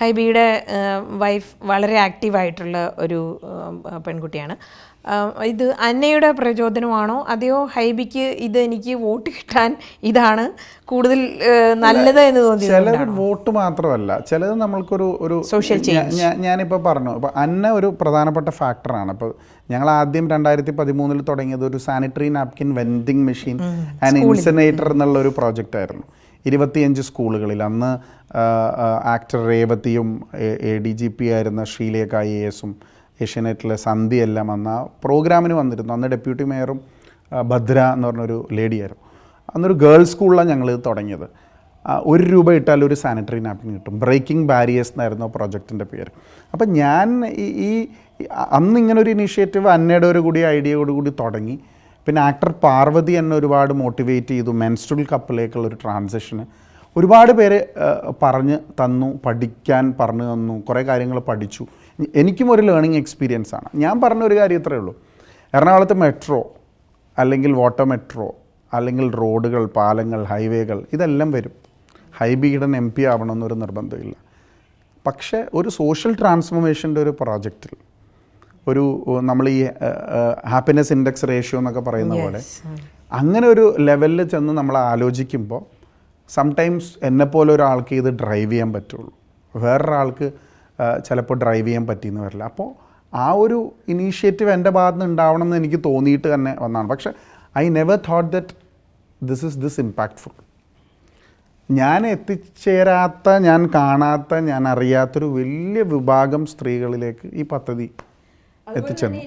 ഹൈബിയുടെ wife വളരെ ആക്റ്റീവായിട്ടുള്ള ഒരു പെൺകുട്ടിയാണ്. ഇത് അന്നയുടെ പ്രചോദനമാണോ? അതെയോ ഹൈബിക്ക് ഇത് എനിക്ക് വോട്ട് കിട്ടാൻ ഇതാണ് കൂടുതൽ നല്ലത് എന്ന് തോന്നി ചിലത് വോട്ട് മാത്രമല്ല ചിലത് നമ്മൾക്കൊരു ഒരു സോഷ്യൽ ചേഞ്ച് ഞാനിപ്പോൾ പറഞ്ഞു അപ്പോൾ അന്ന ഒരു പ്രധാനപ്പെട്ട ഫാക്ടറാണ് അപ്പോൾ ഞങ്ങൾ ആദ്യം രണ്ടായിരത്തി പതിമൂന്നിൽ തുടങ്ങിയത് ഒരു sanitary napkin vending machine and incinerator എന്നുള്ള ഒരു പ്രോജക്റ്റ് ആയിരുന്നു. ഇരുപത്തിയഞ്ച് സ്കൂളുകളിൽ അന്ന് ആക്ടർ രേവതിയും എ ഡി ജി പി ആയിരുന്ന ശ്രീലേഖ ഐ എ എസും ഏഷ്യാനെറ്റിലെ സന്ധ്യയെല്ലാം അന്ന് ആ പ്രോഗ്രാമിന് വന്നിരുന്നു. അന്ന് ഡെപ്യൂട്ടി മേയറും ഭദ്ര എന്ന് പറഞ്ഞൊരു ലേഡിയായിരുന്നു. അന്നൊരു ഗേൾസ് സ്കൂളിലാണ് ഞങ്ങൾ തുടങ്ങിയത്. ഒരു രൂപ ഇട്ടാൽ ഒരു സാനിറ്ററി നാപ്കിൻ കിട്ടും. ബ്രേക്കിംഗ് ബാരിയേഴ്സ് എന്നായിരുന്നു പ്രോജക്റ്റിന്റെ പേര്. അപ്പം ഞാൻ ഈ അന്ന് ഇങ്ങനെ ഒരു ഇനീഷ്യേറ്റീവ് അന്നയുടെ ഒരു കൂടി ഐഡിയയോട് കൂടി തുടങ്ങി. പിന്നെ ആക്ടർ പാർവതി എന്നെ ഒരുപാട് മോട്ടിവേറ്റ് ചെയ്തു. മെൻസ്ട്രൽ കപ്പിലേക്കുള്ള ഒരു ട്രാൻസിഷന് ഒരുപാട് പേര് പറഞ്ഞ് തന്നു പഠിക്കാൻ പറഞ്ഞു തന്നു കുറേ കാര്യങ്ങൾ പഠിച്ചു. എനിക്കും ഒരു ലേണിംഗ് എക്സ്പീരിയൻസ് ആണ്. ഞാൻ പറഞ്ഞ ഒരു കാര്യം ഇത്രയേ ഉള്ളൂ. എറണാകുളത്ത് മെട്രോ അല്ലെങ്കിൽ വാട്ടർ മെട്രോ അല്ലെങ്കിൽ റോഡുകൾ പാലങ്ങൾ ഹൈവേകൾ ഇതെല്ലാം വരും. ഹൈബീഡൻ എം പി ആവണമെന്നൊരു നിർബന്ധമില്ല. പക്ഷേ ഒരു സോഷ്യൽ ട്രാൻസ്ഫോർമേഷന്റെ ഒരു പ്രോജക്റ്റിൽ ഒരു നമ്മൾ ഈ ഹാപ്പിനെസ് ഇൻഡെക്സ് റേഷ്യോ എന്നൊക്കെ പറയുന്ന പോലെ അങ്ങനെ ഒരു ലെവലിൽ ചെന്ന് നമ്മൾ ആലോചിക്കുമ്പോൾ സംടൈംസ് എന്നെപ്പോലെ ഒരാൾക്ക് ഇത് ഡ്രൈവ് ചെയ്യാൻ പറ്റുള്ളൂ. വേറൊരാൾക്ക് ചിലപ്പോൾ ഡ്രൈവ് ചെയ്യാൻ പറ്റിയെന്ന് വരില്ല. അപ്പോൾ ആ ഒരു ഇനീഷ്യേറ്റീവ് എന്റെ ഭാഗത്ത് നിന്ന് ഉണ്ടാവണം എന്ന് എനിക്ക് തോന്നിയിട്ട് തന്നെ വന്നതാണ് പക്ഷേ I never thought that this is this impactful ഞാൻ എത്തിച്ചേരാത്ത ഞാൻ കാണാത്ത ഞാൻ അറിയാത്തൊരു വലിയ വിഭാഗം സ്ത്രീകളിലേക്ക് ഈ പദ്ധതി എത്തിച്ചെന്നു